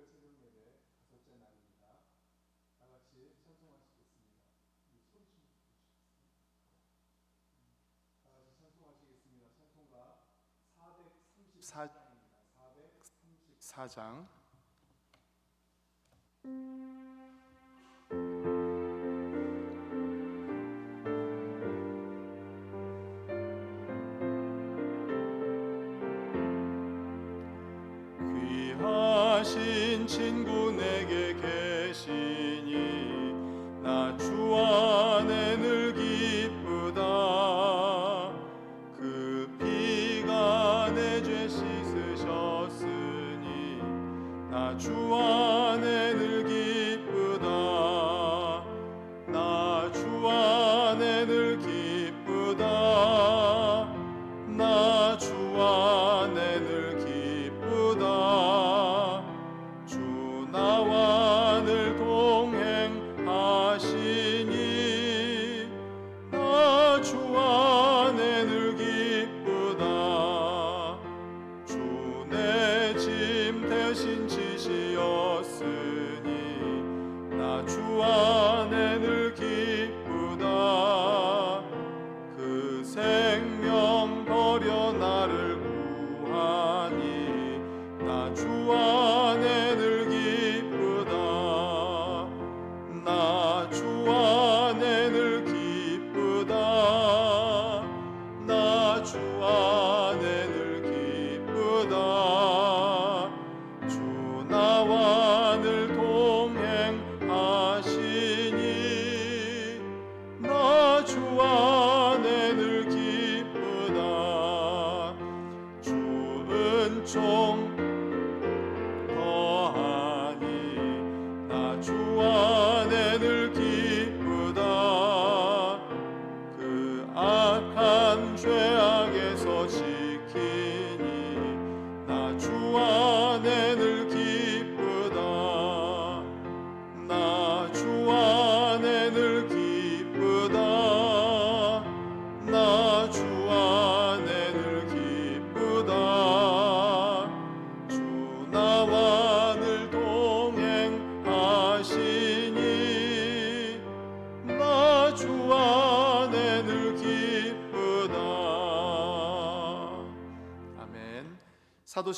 고백할 새벽 예배 다섯째 날입니다. 다 같이 찬송하시겠습니다. 이 소리. 다 같이 찬송하시겠습니다. 찬송가 434장입니다. 434장. 주안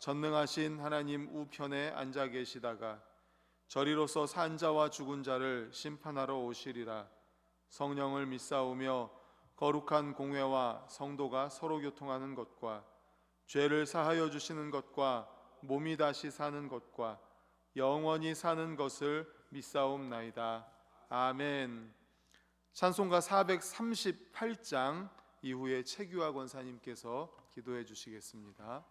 전능하신 하나님 우편에 앉아 계시다가 저리로서 산 자와 죽은 자를 심판하러 오시리라 성령을 믿사오며 거룩한 공회와 성도가 서로 교통하는 것과 죄를 사하여 주시는 것과 몸이 다시 사는 것과 영원히 사는 것을 믿사옵나이다. 아멘. 찬송가 438장 이후에 최규화 권사님께서 기도해 주시겠습니다.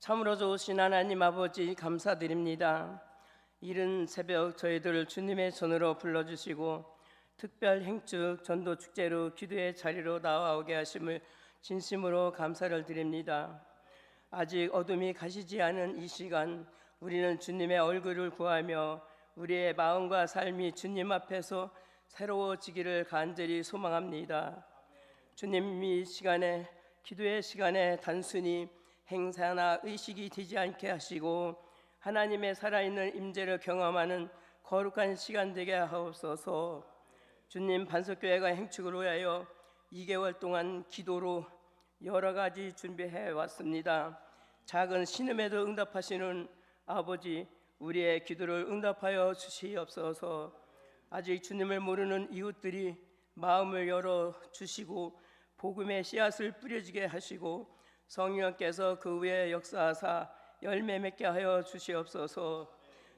참으로 좋으신 하나님 아버지 감사드립니다. 이른 새벽 저희들을 주님의 손으로 불러주시고 특별 행축 전도 축제로 기도의 자리로 나와오게 하심을 진심으로 감사를 드립니다. 아직 어둠이 가시지 않은 이 시간 우리는 주님의 얼굴을 구하며 우리의 마음과 삶이 주님 앞에서 새로워지기를 간절히 소망합니다. 주님 이 시간에 기도의 시간에 단순히 행사나 의식이 되지 않게 하시고 하나님의 살아있는 임재를 경험하는 거룩한 시간 되게 하옵소서. 주님 반석교회가 행축을 위하여 2개월 동안 기도로 여러 가지 준비해 왔습니다. 작은 신음에도 응답하시는 아버지 우리의 기도를 응답하여 주시옵소서. 아직 주님을 모르는 이웃들이 마음을 열어 주시고 복음의 씨앗을 뿌려지게 하시고 성령께서 그 위에 역사하사 열매 맺게 하여 주시옵소서.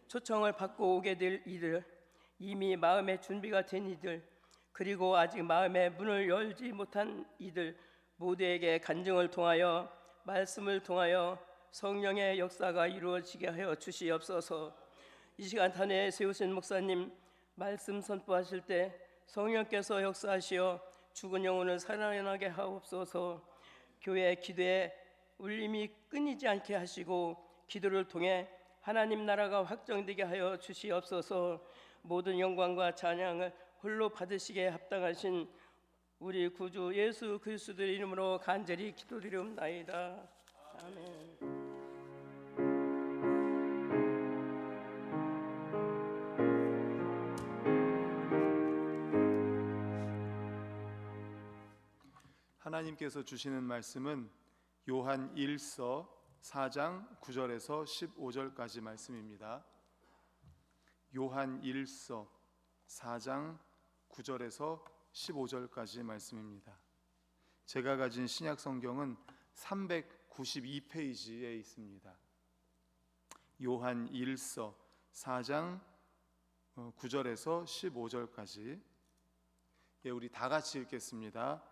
초청을 받고 오게 될 이들 이미 마음의 준비가 된 이들 그리고 아직 마음의 문을 열지 못한 이들 모두에게 간증을 통하여 말씀을 통하여 성령의 역사가 이루어지게 하여 주시옵소서. 이 시간 단에 세우신 목사님 말씀 선포하실 때 성령께서 역사하시어 죽은 영혼을 살아나게 하옵소서. 교회 기도에 울림이 끊이지 않게 하시고 기도를 통해 하나님 나라가 확정되게 하여 주시옵소서. 모든 영광과 찬양을 홀로 받으시기에 합당하신 우리 구주 예수 그리스도의 이름으로 간절히 기도드리옵나이다. 아멘. 하나님께서 주시는 말씀은 요한 1서 4장 9절에서 15절까지 말씀입니다. 요한 1서 4장 9절에서 15절까지 말씀입니다. 제가 가진 신약 성경은 392페이지에 있습니다. 요한 1서 4장 9절에서 15절까지 예, 우리 다 같이 읽겠습니다.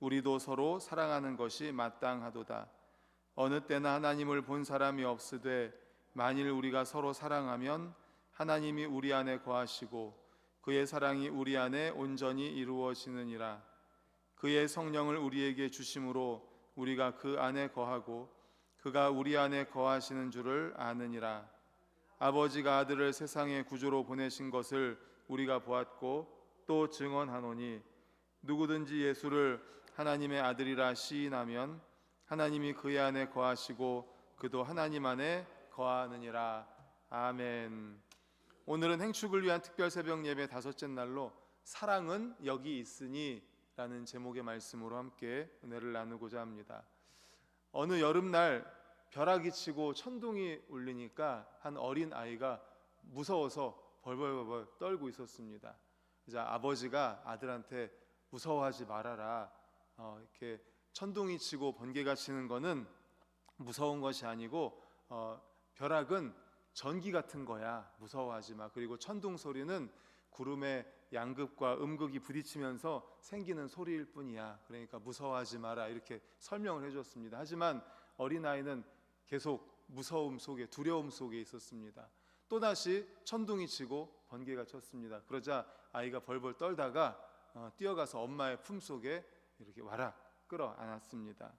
우리도 서로 사랑하는 것이 마땅하도다. 어느 때나 하나님을 본 사람이 없으되 만일 우리가 서로 사랑하면 하나님이 우리 안에 거하시고 그의 사랑이 우리 안에 온전히 이루어지느니라. 그의 성령을 우리에게 주심으로 우리가 그 안에 거하고 그가 우리 안에 거하시는 줄을 아느니라. 아버지가 아들을 세상의 구주로 보내신 것을 우리가 보았고 또 증언하노니 누구든지 예수를 하나님의 아들이라 시인하면 하나님이 그의 안에 거하시고 그도 하나님 안에 거하느니라 아멘. 오늘은 행축을 위한 특별 새벽 예배 다섯째 날로 사랑은 여기 있으니라는 제목의 말씀으로 함께 은혜를 나누고자 합니다. 어느 여름날 벼락이 치고 천둥이 울리니까 한 어린 아이가 무서워서 벌벌벌벌 떨고 있었습니다. 이제 아버지가 아들한테 무서워하지 말아라. 어, 이렇게 천둥이 치고 번개가 치는 거는 무서운 것이 아니고 어, 벼락은 전기 같은 거야. 무서워하지 마. 그리고 천둥 소리는 구름의 양극과 음극이 부딪히면서 생기는 소리일 뿐이야. 그러니까 무서워하지 마라. 이렇게 설명을 해줬습니다. 하지만 어린 아이는 계속 무서움 속에 두려움 속에 있었습니다. 또 다시 천둥이 치고 번개가 쳤습니다. 그러자 아이가 벌벌 떨다가 어, 뛰어가서 엄마의 품 속에 이렇게 와라 끌어안았습니다.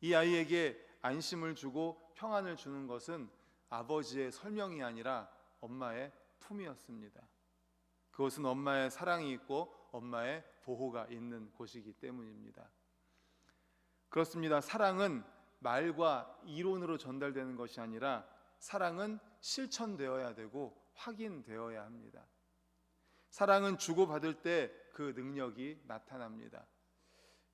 이 아이에게 안심을 주고 평안을 주는 것은 아버지의 설명이 아니라 엄마의 품이었습니다. 그것은 엄마의 사랑이 있고 엄마의 보호가 있는 곳이기 때문입니다. 그렇습니다. 사랑은 말과 이론으로 전달되는 것이 아니라 사랑은 실천되어야 되고 확인되어야 합니다. 사랑은 주고받을 때 그 능력이 나타납니다.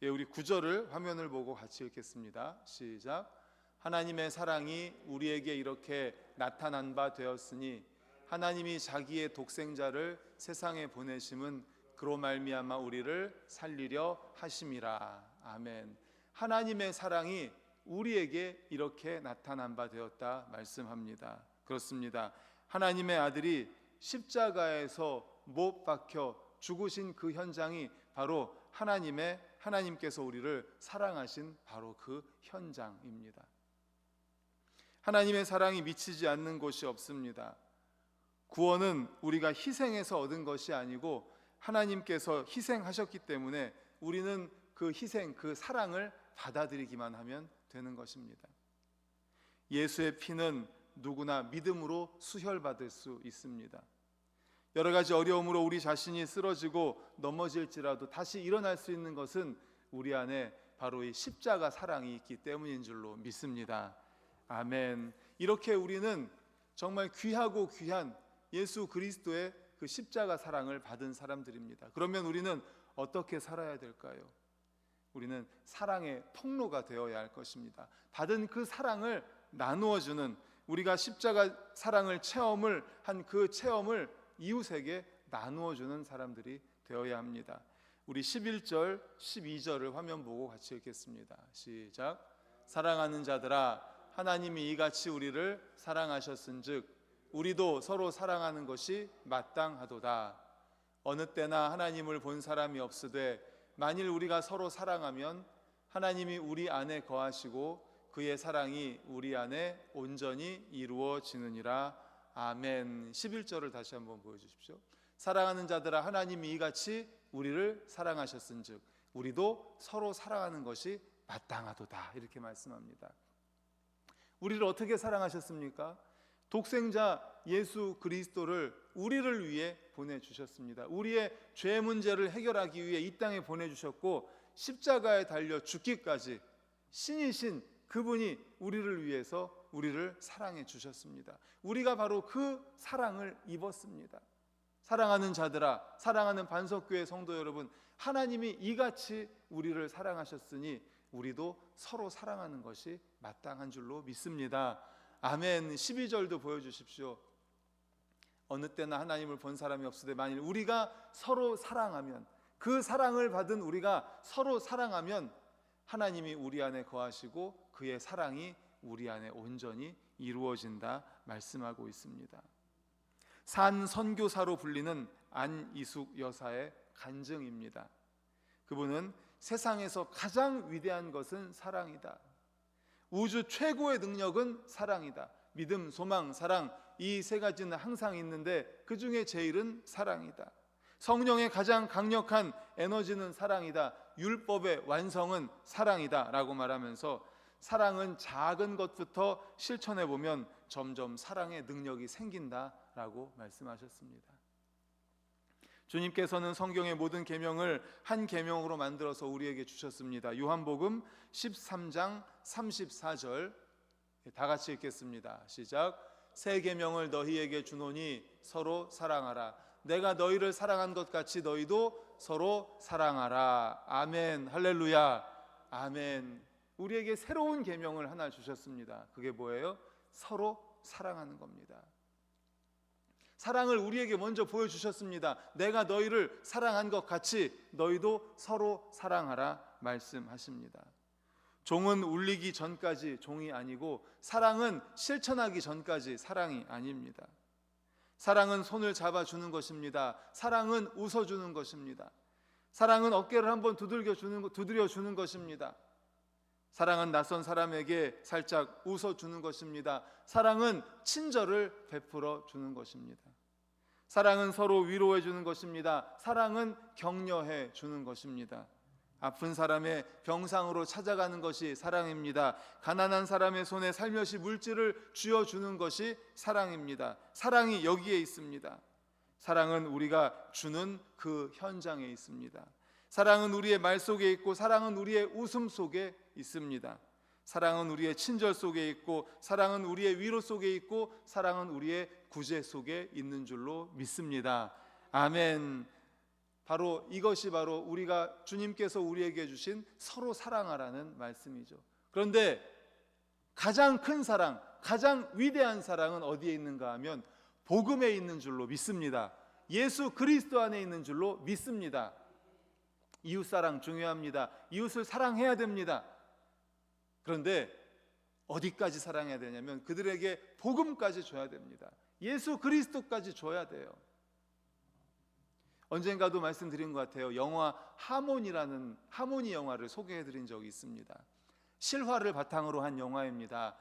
예, 우리 구절을 화면을 보고 같이 읽겠습니다. 시작. 하나님의 사랑이 우리에게 이렇게 나타난 바 되었으니 하나님이 자기의 독생자를 세상에 보내심은 그로 말미암아 우리를 살리려 하심이라. 아멘. 하나님의 사랑이 우리에게 이렇게 나타난 바 되었다 말씀합니다. 그렇습니다. 하나님의 아들이 십자가에서 못 박혀 죽으신 그 현장이 바로 하나님의 하나님께서 우리를 사랑하신 바로 그 현장입니다. 하나님의 사랑이 미치지 않는 곳이 없습니다. 구원은 우리가 희생해서 얻은 것이 아니고 하나님께서 희생하셨기 때문에 우리는 그 희생, 그 사랑을 받아들이기만 하면 되는 것입니다. 예수의 피는 누구나 믿음으로 수혈받을 수 있습니다. 여러 가지 어려움으로 우리 자신이 쓰러지고 넘어질지라도 다시 일어날 수 있는 것은 우리 안에 바로 이 십자가 사랑이 있기 때문인 줄로 믿습니다. 아멘. 이렇게 우리는 정말 귀하고 귀한 예수 그리스도의 그 십자가 사랑을 받은 사람들입니다. 그러면 우리는 어떻게 살아야 될까요? 우리는 사랑의 통로가 되어야 할 것입니다. 받은 그 사랑을 나누어 주는 우리가 십자가 사랑을 체험을 한 그 체험을 이웃에게 나누어 주는 사람들이 되어야 합니다. 우리 11절, 12절을 화면 보고 같이 읽겠습니다. 시작. 사랑하는 자들아 하나님이 이같이 우리를 사랑하셨은즉 우리도 서로 사랑하는 것이 마땅하도다. 어느 때나 하나님을 본 사람이 없으되 만일 우리가 서로 사랑하면 하나님이 우리 안에 거하시고 그의 사랑이 우리 안에 온전히 이루어지느니라. 아멘. 11절을 다시 한번 보여 주십시오. 사랑하는 자들아 하나님이 이같이 우리를 사랑하셨은즉 우리도 서로 사랑하는 것이 마땅하도다. 이렇게 말씀합니다. 우리를 어떻게 사랑하셨습니까? 독생자 예수 그리스도를 우리를 위해 보내 주셨습니다. 우리의 죄 문제를 해결하기 위해 이 땅에 보내 주셨고 십자가에 달려 죽기까지 신이신 그분이 우리를 위해서 우리를 사랑해 주셨습니다. 우리가 바로 그 사랑을 입었습니다. 사랑하는 자들아, 사랑하는 반석교회 성도 여러분, 하나님이 이같이 우리를 사랑하셨으니 우리도 서로 사랑하는 것이 마땅한 줄로 믿습니다. 아멘. 12절도 보여 주십시오. 어느 때나 하나님을 본 사람이 없으되 만일 우리가 서로 사랑하면 그 사랑을 받은 우리가 서로 사랑하면 하나님이 우리 안에 거하시고 그의 사랑이 우리 안에 온전히 이루어진다 말씀하고 있습니다. 산 선교사로 불리는 안이숙 여사의 간증입니다. 그분은 세상에서 가장 위대한 것은 사랑이다. 우주 최고의 능력은 사랑이다. 믿음, 소망, 사랑 이 세 가지는 항상 있는데 그 중에 제일은 사랑이다. 성령의 가장 강력한 에너지는 사랑이다. 율법의 완성은 사랑이다라고 말하면서 사랑은 작은 것부터 실천해 보면 점점 사랑의 능력이 생긴다라고 말씀하셨습니다. 주님께서는 성경의 모든 계명을 한 계명으로 만들어서 우리에게 주셨습니다. 요한복음 13장 34절 다 같이 읽겠습니다. 시작. 새 계명을 너희에게 주노니 서로 사랑하라. 내가 너희를 사랑한 것 같이 너희도 서로 사랑하라. 아멘. 할렐루야. 아멘. 우리에게 새로운 계명을 하나 주셨습니다. 그게 뭐예요? 서로 사랑하는 겁니다. 사랑을 우리에게 먼저 보여주셨습니다. 내가 너희를 사랑한 것 같이 너희도 서로 사랑하라 말씀하십니다. 종은 울리기 전까지 종이 아니고 사랑은 실천하기 전까지 사랑이 아닙니다. 사랑은 손을 잡아주는 것입니다. 사랑은 웃어주는 것입니다. 사랑은 어깨를 한번 두들겨 주는 두드려 주는 것입니다. 사랑은 낯선 사람에게 살짝 웃어 주는 것입니다. 사랑은 친절을 베풀어 주는 것입니다. 사랑은 서로 위로해 주는 것입니다. 사랑은 격려해 주는 것입니다. 아픈 사람의 병상으로 찾아가는 것이 사랑입니다. 가난한 사람의 손에 살며시 물질을 쥐어 주는 것이 사랑입니다. 사랑이 여기에 있습니다. 사랑은 우리가 주는 그 현장에 있습니다. 사랑은 우리의 말 속에 있고 사랑은 우리의 웃음 속에 있습니다. 사랑은 우리의 친절 속에 있고 사랑은 우리의 위로 속에 있고 사랑은 우리의 구제 속에 있는 줄로 믿습니다. 아멘. 바로 이것이 바로 우리가 주님께서 우리에게 주신 서로 사랑하라는 말씀이죠. 그런데 가장 큰 사랑, 가장 위대한 사랑은 어디에 있는가 하면 복음에 있는 줄로 믿습니다. 예수 그리스도 안에 있는 줄로 믿습니다. 이웃 사랑 중요합니다. 이웃을 사랑해야 됩니다. 그런데 어디까지 사랑해야 되냐면 그들에게 복음까지 줘야 됩니다. 예수 그리스도까지 줘야 돼요. 언젠가도 말씀드린 것 같아요. 영화 하모니라는 하모니 영화를 소개해 드린 적이 있습니다. 실화를 바탕으로 한 영화입니다.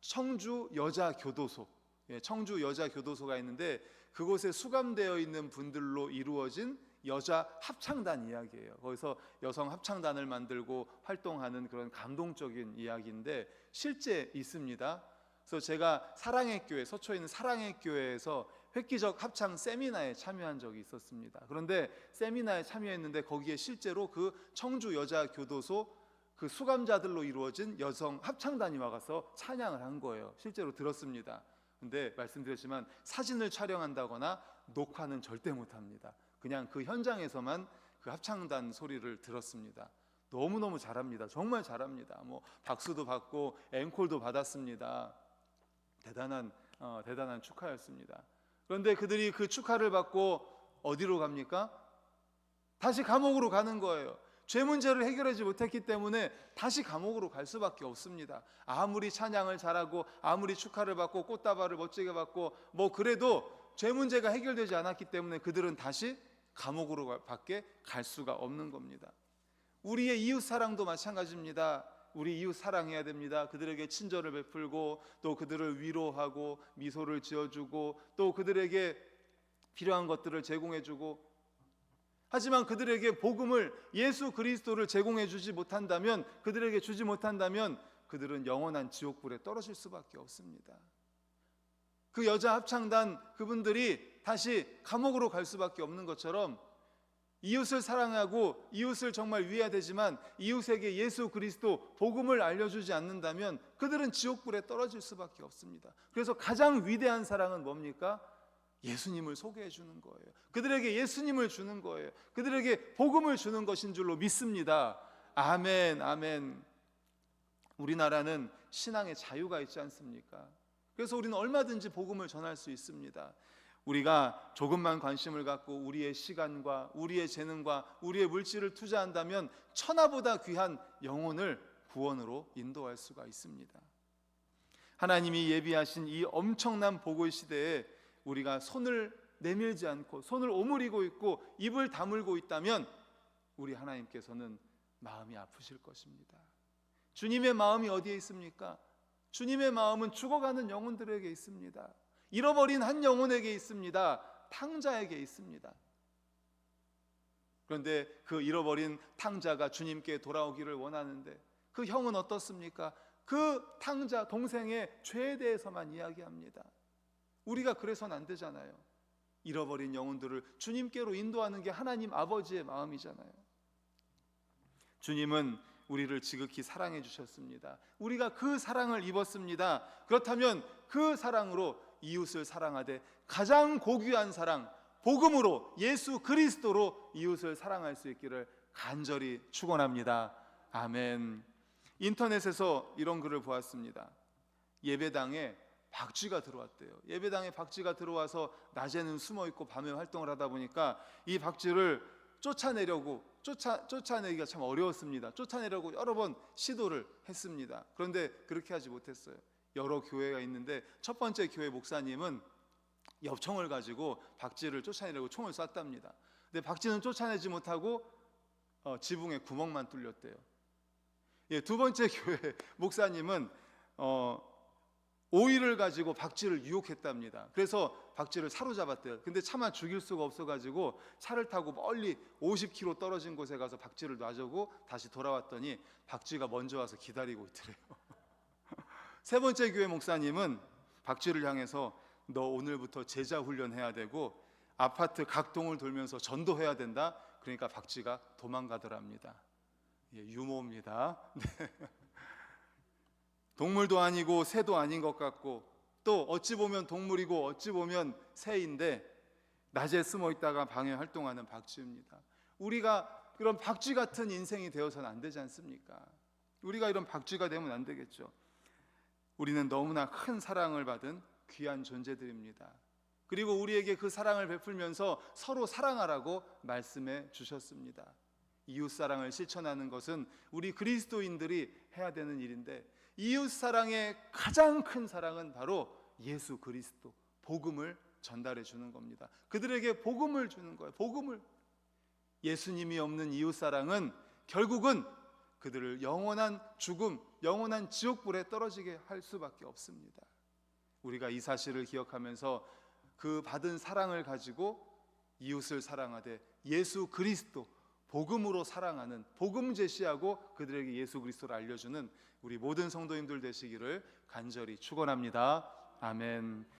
청주 여자 교도소. 예, 청주 여자 교도소가 있는데 그곳에 수감되어 있는 분들로 이루어진 여자 합창단 이야기예요. 거기서 여성 합창단을 만들고 활동하는 그런 감동적인 이야기인데 실제 있습니다. 그래서 제가 사랑의 교회 서초에 있는 사랑의 교회에서 획기적 합창 세미나에 참여한 적이 있었습니다. 그런데 세미나에 참여했는데 거기에 실제로 그 청주 여자 교도소 그 수감자들로 이루어진 여성 합창단이 와가서 찬양을 한 거예요. 실제로 들었습니다. 근데 말씀드렸지만 사진을 촬영한다거나 녹화는 절대 못 합니다. 그냥 그 현장에서만 그 합창단 소리를 들었습니다. 너무너무 잘합니다. 정말 잘합니다. 뭐 박수도 받고 앵콜도 받았습니다. 대단한 어, 대단한 축하였습니다. 그런데 그들이 그 축하를 받고 어디로 갑니까? 다시 감옥으로 가는 거예요. 죄 문제를 해결하지 못했기 때문에 다시 감옥으로 갈 수밖에 없습니다. 아무리 찬양을 잘하고 아무리 축하를 받고 꽃다발을 멋지게 받고 뭐 그래도 죄 문제가 해결되지 않았기 때문에 그들은 다시 감옥으로 가- 밖에 갈 수가 없는 겁니다. 우리의 이웃 사랑도 마찬가지입니다. 우리 이웃 사랑해야 됩니다. 그들에게 친절을 베풀고 또 그들을 위로하고 미소를 지어주고 또 그들에게 필요한 것들을 제공해주고 하지만 그들에게 복음을 예수 그리스도를 제공해 주지 못한다면 그들에게 주지 못한다면 그들은 영원한 지옥불에 떨어질 수밖에 없습니다. 그 여자 합창단 그분들이 다시 감옥으로 갈 수밖에 없는 것처럼 이웃을 사랑하고 이웃을 정말 위해야 되지만 이웃에게 예수 그리스도 복음을 알려주지 않는다면 그들은 지옥불에 떨어질 수밖에 없습니다. 그래서 가장 위대한 사랑은 뭡니까? 예수님을 소개해 주는 거예요. 그들에게 예수님을 주는 거예요. 그들에게 복음을 주는 것인 줄로 믿습니다. 아멘, 아멘. 우리나라는 신앙의 자유가 있지 않습니까? 그래서 우리는 얼마든지 복음을 전할 수 있습니다. 우리가 조금만 관심을 갖고 우리의 시간과 우리의 재능과 우리의 물질을 투자한다면 천하보다 귀한 영혼을 구원으로 인도할 수가 있습니다. 하나님이 예비하신 이 엄청난 복의 시대에 우리가 손을 내밀지 않고 손을 오므리고 있고 입을 다물고 있다면 우리 하나님께서는 마음이 아프실 것입니다. 주님의 마음이 어디에 있습니까? 주님의 마음은 죽어가는 영혼들에게 있습니다. 잃어버린 한 영혼에게 있습니다. 탕자에게 있습니다. 그런데 그 잃어버린 탕자가 주님께 돌아오기를 원하는데 그 형은 어떻습니까? 그 탕자 동생의 죄에 대해서만 이야기합니다. 우리가 그래서는 안 되잖아요. 잃어버린 영혼들을 주님께로 인도하는 게 하나님 아버지의 마음이잖아요. 주님은 우리를 지극히 사랑해 주셨습니다. 우리가 그 사랑을 입었습니다. 그렇다면 그 사랑으로 이웃을 사랑하되 가장 고귀한 사랑, 복음으로 예수 그리스도로 이웃을 사랑할 수 있기를 간절히 축원합니다. 아멘. 인터넷에서 이런 글을 보았습니다. 예배당에 박쥐가 들어왔대요. 예배당에 박쥐가 들어와서 낮에는 숨어 있고 밤에 활동을 하다 보니까 이 박쥐를 쫓아내려고 쫓아 쫓아내기가 참 어려웠습니다. 쫓아내려고 여러 번 시도를 했습니다. 그런데 그렇게 하지 못했어요. 여러 교회가 있는데 첫 번째 교회 목사님은 엽총을 가지고 박쥐를 쫓아내려고 총을 쐈답니다. 근데 박쥐는 쫓아내지 못하고 어, 지붕에 구멍만 뚫렸대요. 예, 두 번째 교회 목사님은 어, 오이를 가지고 박쥐를 유혹했답니다. 그래서 박쥐를 사로잡았대요. 근데 차마 죽일 수가 없어가지고 차를 타고 멀리 50km 떨어진 곳에 가서 박쥐를 놔주고 다시 돌아왔더니 박쥐가 먼저 와서 기다리고 있더래요. 세 번째 교회 목사님은 박쥐를 향해서 너 오늘부터 제자 훈련해야 되고 아파트 각 동을 돌면서 전도해야 된다. 그러니까 박쥐가 도망가더랍니다. 예, 유모입니다. 네. 동물도 아니고 새도 아닌 것 같고 또 어찌 보면 동물이고 어찌 보면 새인데 낮에 숨어 있다가 방에 활동하는 박쥐입니다. 우리가 그런 박쥐 같은 인생이 되어서는 안 되지 않습니까? 우리가 이런 박쥐가 되면 안 되겠죠. 우리는 너무나 큰 사랑을 받은 귀한 존재들입니다. 그리고 우리에게 그 사랑을 베풀면서 서로 사랑하라고 말씀해 주셨습니다. 이웃 사랑을 실천하는 것은 우리 그리스도인들이 해야 되는 일인데 이웃 사랑의 가장 큰 사랑은 바로 예수 그리스도 복음을 전달해 주는 겁니다. 그들에게 복음을 주는 거예요. 복음을 예수님이 없는 이웃 사랑은 결국은 그들을 영원한 죽음, 영원한 지옥불에 떨어지게 할 수밖에 없습니다. 우리가 이 사실을 기억하면서 그 받은 사랑을 가지고 이웃을 사랑하되 예수 그리스도 복음으로 사랑하는 복음 제시하고 그들에게 예수 그리스도를 알려주는 우리 모든 성도님들 되시기를 간절히 축원합니다. 아멘.